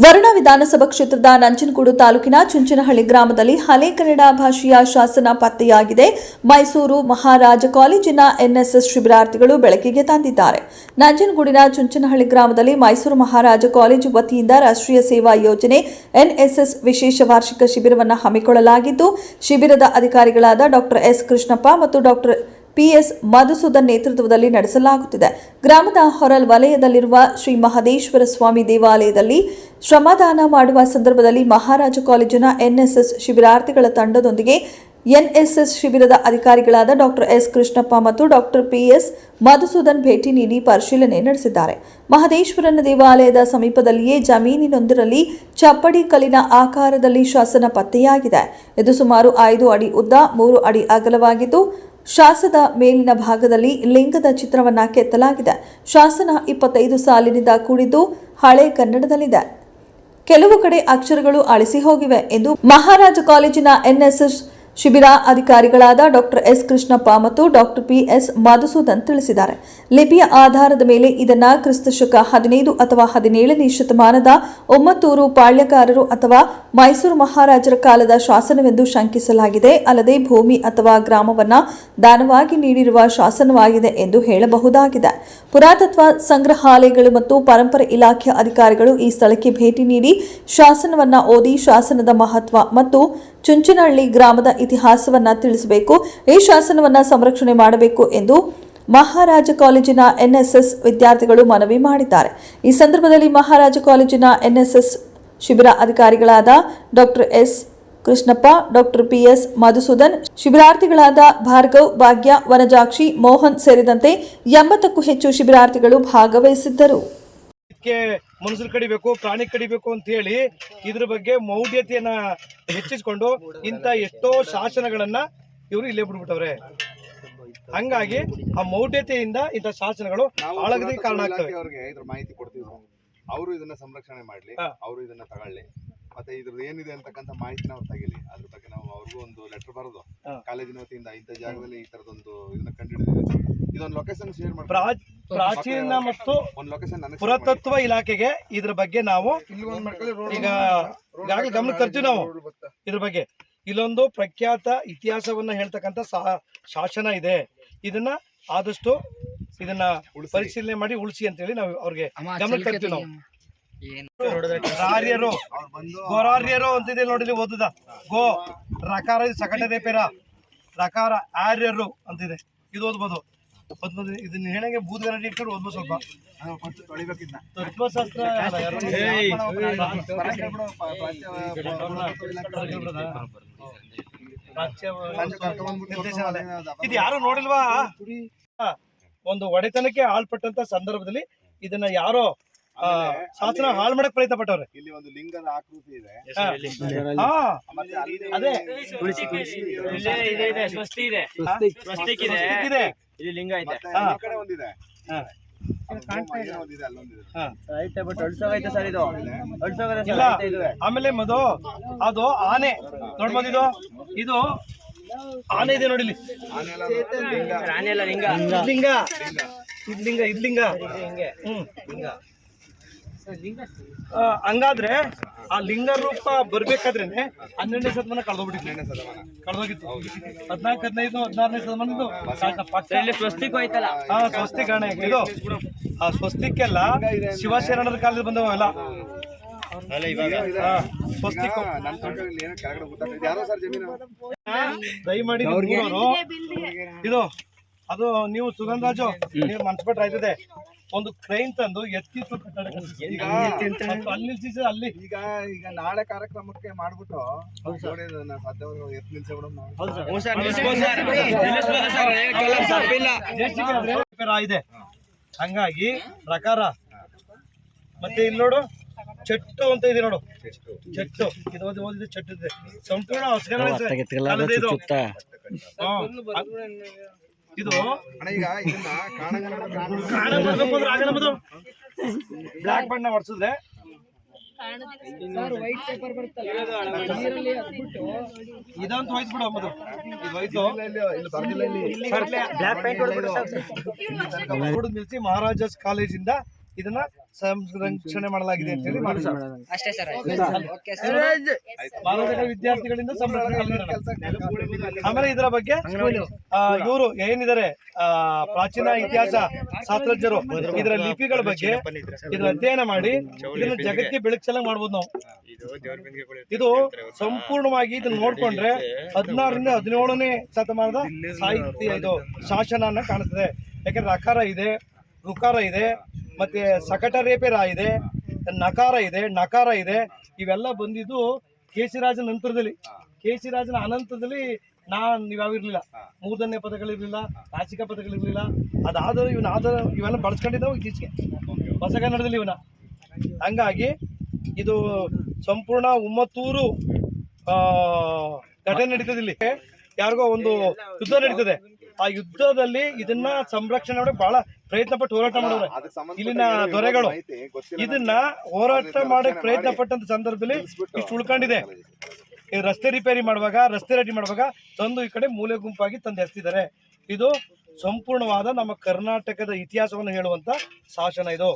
ವರುಣ ವಿಧಾನಸಭಾ ಕ್ಷೇತ್ರದ ನಂಜನಗೂಡು ತಾಲೂಕಿನ ಚುಂಚನಹಳ್ಳಿ ಗ್ರಾಮದಲ್ಲಿ ಹಳೆ ಕನ್ನಡ ಭಾಷೆಯ ಶಾಸನ ಪತ್ತೆಯಾಗಿದೆ. ಮೈಸೂರು ಮಹಾರಾಜ ಕಾಲೇಜಿನ ಎನ್ಎಸ್ಎಸ್ ಶಿಬಿರಾರ್ಥಿಗಳು ಬೆಳಕಿಗೆ ತಂದಿದ್ದಾರೆ. ನಂಜನಗೂಡಿನ ಚುಂಚನಹಳ್ಳಿ ಗ್ರಾಮದಲ್ಲಿ ಮೈಸೂರು ಮಹಾರಾಜ ಕಾಲೇಜು ವತಿಯಿಂದ ರಾಷ್ಟ್ರೀಯ ಸೇವಾ ಯೋಜನೆ ಎನ್ಎಸ್ಎಸ್ ವಿಶೇಷ ವಾರ್ಷಿಕ ಶಿಬಿರವನ್ನು ಹಮ್ಮಿಕೊಳ್ಳಲಾಗಿದ್ದು, ಶಿಬಿರದ ಅಧಿಕಾರಿಗಳಾದ ಡಾಕ್ಟರ್ ಎಸ್ ಕೃಷ್ಣಪ್ಪ ಮತ್ತು ಡಾಕ್ಟರ್ ಪಿಎಸ್ ಮಧುಸೂದನ್ ನೇತೃತ್ವದಲ್ಲಿ ನಡೆಸಲಾಗುತ್ತಿದೆ. ಗ್ರಾಮದ ಹೊರಲ್ ವಲಯದಲ್ಲಿರುವ ಶ್ರೀ ಮಹದೇಶ್ವರ ಸ್ವಾಮಿ ದೇವಾಲಯದಲ್ಲಿ ಶ್ರಮದಾನ ಮಾಡುವ ಸಂದರ್ಭದಲ್ಲಿ ಮಹಾರಾಜ ಕಾಲೇಜಿನ ಎನ್ಎಸ್ಎಸ್ ಶಿಬಿರಾರ್ಥಿಗಳ ತಂಡದೊಂದಿಗೆ ಎನ್ಎಸ್ಎಸ್ ಶಿಬಿರದ ಅಧಿಕಾರಿಗಳಾದ ಡಾಕ್ಟರ್ ಎಸ್ ಕೃಷ್ಣಪ್ಪ ಮತ್ತು ಡಾಕ್ಟರ್ ಪಿಎಸ್ ಮಧುಸೂದನ್ ಭೇಟಿ ನೀಡಿ ಪರಿಶೀಲನೆ ನಡೆಸಿದ್ದಾರೆ. ಮಹದೇಶ್ವರನ ದೇವಾಲಯದ ಸಮೀಪದಲ್ಲಿಯೇ ಜಮೀನಿನೊಂದರಲ್ಲಿ ಚಪ್ಪಡಿ ಕಲ್ಲಿನ ಆಕಾರದಲ್ಲಿ ಶಾಸನ ಪತ್ತೆಯಾಗಿದೆ. ಇದು ಸುಮಾರು ಐದು ಅಡಿ ಉದ್ದ, ಮೂರು ಅಡಿ ಅಗಲವಾಗಿದ್ದು ಶಾಸದ ಮೇಲಿನ ಭಾಗದಲ್ಲಿ ಲಿಂಗದ ಚಿತ್ರವನ್ನ ಕೆತ್ತಲಾಗಿದೆ. ಶಾಸನ ಇಪ್ಪತ್ತೈದು ಸಾಲಿನಿಂದ ಕೂಡಿದ್ದು ಹಳೆ ಕನ್ನಡದಲ್ಲಿದೆ. ಕೆಲವು ಕಡೆ ಅಕ್ಷರಗಳು ಅಳಿಸಿ ಹೋಗಿವೆ ಎಂದು ಮಹಾರಾಜ ಕಾಲೇಜಿನ ಎನ್ಎಸ್ಎಸ್ ಶಿಬಿರ ಅಧಿಕಾರಿಗಳಾದ ಡಾಕ್ಟರ್ ಎಸ್ ಕೃಷ್ಣಪ್ಪ ಮತ್ತು ಡಾಕ್ಟರ್ ಪಿ ಎಸ್ ಮಧುಸೂದನ್ ತಿಳಿಸಿದ್ದಾರೆ. ಲಿಪಿಯ ಆಧಾರದ ಮೇಲೆ ಇದನ್ನ ಕ್ರಿಸ್ತಶಕ ಹದಿನೈದು ಅಥವಾ ಹದಿನೇಳನೇ ಶತಮಾನದ ಒಮ್ಮತ್ತೂರು ಪಾಳ್ಯಕಾರರು ಅಥವಾ ಮೈಸೂರು ಮಹಾರಾಜರ ಕಾಲದ ಶಾಸನವೆಂದು ಶಂಕಿಸಲಾಗಿದೆ. ಅಲ್ಲದೆ ಭೂಮಿ ಅಥವಾ ಗ್ರಾಮವನ್ನ ದಾನವಾಗಿ ನೀಡಿರುವ ಶಾಸನವಾಗಿದೆ ಎಂದು ಹೇಳಬಹುದಾಗಿದೆ. ಪುರಾತತ್ವ ಸಂಗ್ರಹಾಲಯಗಳು ಮತ್ತು ಪರಂಪರೆ ಇಲಾಖೆ ಅಧಿಕಾರಿಗಳು ಈ ಸ್ಥಳಕ್ಕೆ ಭೇಟಿ ನೀಡಿ ಶಾಸನವನ್ನು ಓದಿ ಶಾಸನದ ಮಹತ್ವ ಮತ್ತು ಚುಂಚನಹಳ್ಳಿ ಗ್ರಾಮದ ಇತಿಹಾಸವನ್ನ ತಿಳಿಸಬೇಕು, ಈ ಶಾಸನವನ್ನ ಸಂರಕ್ಷಣೆ ಮಾಡಬೇಕು ಎಂದು ಮಹಾರಾಜ ಕಾಲೇಜಿನ ಎನ್ಎಸ್ಎಸ್ ವಿದ್ಯಾರ್ಥಿಗಳು ಮನವಿ ಮಾಡಿದ್ದಾರೆ. ಈ ಸಂದರ್ಭದಲ್ಲಿ ಮಹಾರಾಜ ಕಾಲೇಜಿನ ಎನ್ಎಸ್ಎಸ್ ಶಿಬಿರ ಅಧಿಕಾರಿಗಳಾದ doctor S. Krishnappa, doctor P S Madhusudan, ಶಿಬಿರಾರ್ಥಿಗಳಾದ Bhargav, Bhagya, Vanajakshi, Mohan ಸೇರಿದಂತೆ ಎಂಬತ್ತಕ್ಕೂ ಹೆಚ್ಚು ಶಿಬಿರಾರ್ಥಿಗಳು ಭಾಗವಹಿಸಿದ್ದರು. ಮನುಷ್ಯರು ಕಡಿಬೇಕು ಪ್ರಾಣಿ ಕಡಿಬೇಕು ಅಂತ ಹೇಳಿ ಇದ್ರ ಬಗ್ಗೆ ಮೌಢ್ಯತೆಯನ್ನ ಹೆಚ್ಚಿಸಿಕೊಂಡು ಇಂತ ಎಷ್ಟೋ ಶಾಸನಗಳನ್ನ ಇವರು ಇಲ್ಲೇ ಬಿಡ್ಬಿಟ್ಟವ್ರೆ ಹಂಗಾಗಿ ಆ ಮೌಢ್ಯತೆಯಿಂದ ಇಂತ ಶಾಸನಗಳು ಹಾಳಾಗೋದಕ್ಕೆ ಕಾರಣ ಆಗ್ತವೆ. ಅವ್ರಿಗೆ ಇದ್ರ ಮಾಹಿತಿ ಕೊಡ್ತೀವಿ ಅವರು ಇದನ್ನ ಸಂರಕ್ಷಣೆ ಮಾಡ್ಲಿ. ಅವರು ಇದನ್ನ ತಗೊಳ್ಳಿ. ಮತ್ತೆ ಇದ್ರದ್ದು ಏನಿದೆ ಅಂತಕ್ಕಂತ ಮಾಹಿತಿ ನಾವು ತಗಿಲಿ. ಅದ್ರ ಬಗ್ಗೆ ನಾವು ಅವ್ರಿಗೂ ಒಂದು ಲೆಟರ್ ಬರೋದು. ಕಾಲೇಜಿನ ವತಿಯಿಂದ ಇಂಥ ಜಾಗದಲ್ಲಿ ಈ ತರದೊಂದು ಇದನ್ನ ಕಂಡಿಡಿದೀವಿ ಇದೊಂದು ಲೊಕೇಶನ್ ಶೇರ್ ಮಾಡಿ ಪ್ರಾಚೀನ ಮತ್ತು ಪುರಾತತ್ವ ಇಲಾಖೆಗೆ ಇದ್ರ ಬಗ್ಗೆ ನಾವು ಈಗ ಈಗಾಗಲೇ ಗಮನ ತರ್ತೀವಿ ನಾವು. ಇದ್ರ ಬಗ್ಗೆ. ಇಲ್ಲೊಂದು ಪ್ರಖ್ಯಾತ ಇತಿಹಾಸವನ್ನ ಹೇಳ್ತಕ್ಕಂಥ ಶಾಸನ ಇದೆ. ಇದನ್ನ ಆದಷ್ಟು ಇದನ್ನ ಪರಿಶೀಲನೆ ಮಾಡಿ ಉಳಿಸಿ ಅಂತ ಹೇಳಿ ನಾವು ಅವ್ರಿಗೆ ಗಮನ ತರ್ತೀವಿ ನಾವು. ಆರ್ಯರು ಗೋರಾರ್ಯರು ಅಂತಿದೆ ನೋಡಿದ್ರೆ ಓದುದ. ಗೋ ರಕಾರ ಸಕಟದೇ ಪೇರ. ರಕಾರ ಆರ್ಯರು ಅಂತಿದೆ. ಇದು ಓದ್ಬೋದು. ಇದನ್ನ ಹೇಳಂಗೆ ಬೂದ್ಗರಡಿ ಇಟ್ಕೊಂಡು ಒಂದು ಸ್ವಲ್ಪ ತೊಳಿಬೇಕಿದ್ನ ತತ್ವಶಾಸ್ತ್ರ ಇದು ಯಾರು ನೋಡಿಲ್ವಾ. ಒಂದು ಒಡೆತನಕ್ಕೆ ಆಳ್ಪಟ್ಟಂತ ಸಂದರ್ಭದಲ್ಲಿ ಇದನ್ನ ಯಾರೋ ಶಾಸ್ತ್ರ ಶಾಸನ ಹಾಳು ಮಾಡಕ್ ಪ್ರಯತ್ನ ಪಟ್ಟವ್ರೆ ಇಲ್ಲಿ ಒಂದು ಲಿಂಗದ ಆಕೃತಿ ಇದೆ ಅದೇ ಇದೆ ಇದೆ ಇಲ್ಲಿ ಲಿಂಗ ಐತೆ ಹಾ. ಈ ಕಡೆ ಒಂದಿದೆ. ಹಾ. ಏನೋ ಒಂದಿದೆ ಅಲ್ಲೊಂದಿದೆ. ಹಾ. ಐತೆ ಬಟ್ ಅಳ್ಸೋಗೈತೆ ಸರ್ ಇದು. ಇಲ್ಲ. ಆಮೇಲೆ ಮದು ಅದು ಆನೆ. ನೋಡ್ಬೋದು ಇದು. ಇದು ಆನೆ ಇದೆ ನೋಡಿಲಿ ಆನೆಲ್ಲ ಲಿಂಗ. ರಾಣಿ ಎಲ್ಲ ಲಿಂಗ. ಲಿಂಗ. ಇದ್ ಲಿಂಗ ಹ್ಮ್. ಲಿಂಗ. ಆ, ಹಂಗಾದ್ರೆ ಆ ಲಿಂಗ ರೂಪ ಬರ್ಬೇಕಾದ್ರೇನೆ ಹನ್ನೆರಡನೇ ಶತಮಾನ ಕಳೆದೋಗ್ಬಿಟ್ಟಿತ್ತು. ಕಳೆದೋಗಿತ್ತು. ಹದಿನಾಲ್ಕು ಹದಿನೈದು ಹದಿನಾರನೇ ಶತಮಾನದ್ದು. ಸ್ವಸ್ತಿಕ್ ಹೋಯ್ತಲ್ಲ. ಹಾ ಸ್ವಸ್ತಿ ಕಾರಣ ಇದು ಆ ಸ್ವಸ್ತಿಕ್ಕೆಲ್ಲ ಶಿವಶರಣರ ಕಾಲದಲ್ಲಿ ಬಂದವಲ್ಲ. ದಯಮಾಡಿ ಇದು ಅದು ನೀವು ಸುಗಂಧರಾಜು ನೀವು ಮನ್ಸ್ಬಿಟ್ರೆ ಆಯ್ತದೆ. ಒಂದು ಕ್ರೈನ್ ತಂದು ಎತ್ತಿತ್ತು ಕಟ್ಟಡ ಈಗ ಅಲ್ಲಿ ನಿಲ್ಸಿದ್ರೆ ಅಲ್ಲಿ ಈಗ ಈಗ ನಾಳೆ ಕಾರ್ಯಕ್ರಮಕ್ಕೆ ಮಾಡ್ಬಿಟ್ಟು ಇದೆ ಹಂಗಾಗಿ ಪ್ರಕಾರ ಮತ್ತೆ ಇಲ್ಲಿ ನೋಡು ಚೆಟ್ಟು ಅಂತ ಇದೆ ನೋಡು ಚೆಟ್ಟು ಇದು ಓದಿ ಓದಿದೆ ಚೆಟ್ಟು ಇದೆ ಸಂಪೂರ್ಣ ಕಾಲದ ಇದು. ಈಗ ಇದನ್ನ ಬ್ಲಾಕ್ ಬಣ್ಣ ಹೊಡ್ಸಿದ್ರೆ ಇದಂತೂ ಹೋಯ್ತು ಬಿಡು ಮದು ಇದು ಹೋಯ್ತು. ಬ್ಲಾಕ್ ಪೇಂಟ್ ನಿಲ್ಸಿ ಮಹಾರಾಜಾಸ್ ಕಾಲೇಜಿಂದ ಇದನ್ನ ಸಂರಕ್ಷಣೆ ಮಾಡಲಾಗಿದೆ ಅಂತ ಹೇಳಿ ಅಷ್ಟೇ ಸರ್. ಓಕೆ ಬಾಲಕರ ವಿದ್ಯಾರ್ಥಿಗಳಿಂದ. ಆಮೇಲೆ ಇದರ ಬಗ್ಗೆ ಇವರು ಏನಿದ್ದಾರೆ ಪ್ರಾಚೀನ ಇತಿಹಾಸ ಶಾಸ್ತ್ರಜ್ಞರು ಇದರ ಲಿಪಿಗಳ ಬಗ್ಗೆ ಇದನ್ನ ಅಧ್ಯಯನ ಮಾಡಿ ಇದನ್ನ ಜಗತ್ತಿಗೆ ಬೆಳಕು ಮಾಡ್ಬೋದು ನಾವು. ಇದು ಸಂಪೂರ್ಣವಾಗಿ ಇದನ್ನ ನೋಡ್ಕೊಂಡ್ರೆ ಹದಿನಾರರಿಂದ ಹದಿನೇಳನೇ ಶತಮಾನದ ಸಾಹಿತ್ಯ ಇದು ಶಾಸನ ಕಾಣಿಸ್ತದೆ. ಯಾಕಂದ್ರೆ ಅಕಾರ ಇದೆ ರುಕಾರ ಇದೆ ಮತ್ತೆ ಸಕಟರೇಪೆ ರಾ ಇದೆ, ನಕಾರ ಇದೆ ನಕಾರ ಇದೆ, ಇವೆಲ್ಲ ಬಂದಿದ್ದು ಕೇಶಿರಾಜನ ನಂತರದಲ್ಲಿ. ಕೇಶಿರಾಜನ ಅನಂತರದಲ್ಲಿ ನಾನು ಇರಲಿಲ್ಲ ಮೂರ್ಧನ್ಯ ಪದಗಳಿರ್ಲಿಲ್ಲ ನಾಚಿಕ ಪದಗಳಿರ್ಲಿಲ್ಲ. ಅದಾದರೂ ಇವನ ಆಧಾರ ಇವೆಲ್ಲ ಬಳಸ್ಕೊಂಡಿದ್ದಾವೆ ಇತ್ತೀಚೆಗೆ ಹೊಸಗನ್ನಡದಲ್ಲಿ ಇವನ ಹಂಗಾಗಿ ಇದು ಸಂಪೂರ್ಣ ಉಮ್ಮತ್ತೂರು ಘಟನೆ ನಡೀತದೆ ಇಲ್ಲಿ. ಯಾರಿಗೋ ಒಂದು ಯುದ್ಧ ನಡೀತದೆ. ಆ ಯುದ್ಧದಲ್ಲಿ ಇದನ್ನ ಸಂರಕ್ಷಣೆ ಬಹಳ ಪ್ರಯತ್ನ ಪಟ್ಟು ಹೋರಾಟ ಮಾಡೋರೆ ಇಲ್ಲಿನ ದೊರೆಗಳು ಇದನ್ನ ಹೋರಾಟ ಮಾಡಕ್ ಪ್ರಯತ್ನ ಪಟ್ಟಂತ ಸಂದರ್ಭದಲ್ಲಿ ಇಷ್ಟು ಉಳ್ಕೊಂಡಿದೆ. ಈ ರಸ್ತೆ ರಿಪೇರಿ ಮಾಡುವಾಗ ರಸ್ತೆ ರೆಡಿ ಮಾಡುವಾಗ ತಂದು ಈ ಕಡೆ ಮೂಲೆ ಗುಂಪಾಗಿ ತಂದು ಎಸ್ತಿದ್ದಾರೆ ಇದು ಸಂಪೂರ್ಣವಾದ ನಮ್ಮ ಕರ್ನಾಟಕದ ಇತಿಹಾಸವನ್ನು ಹೇಳುವಂತ ಶಾಸನ ಇದು.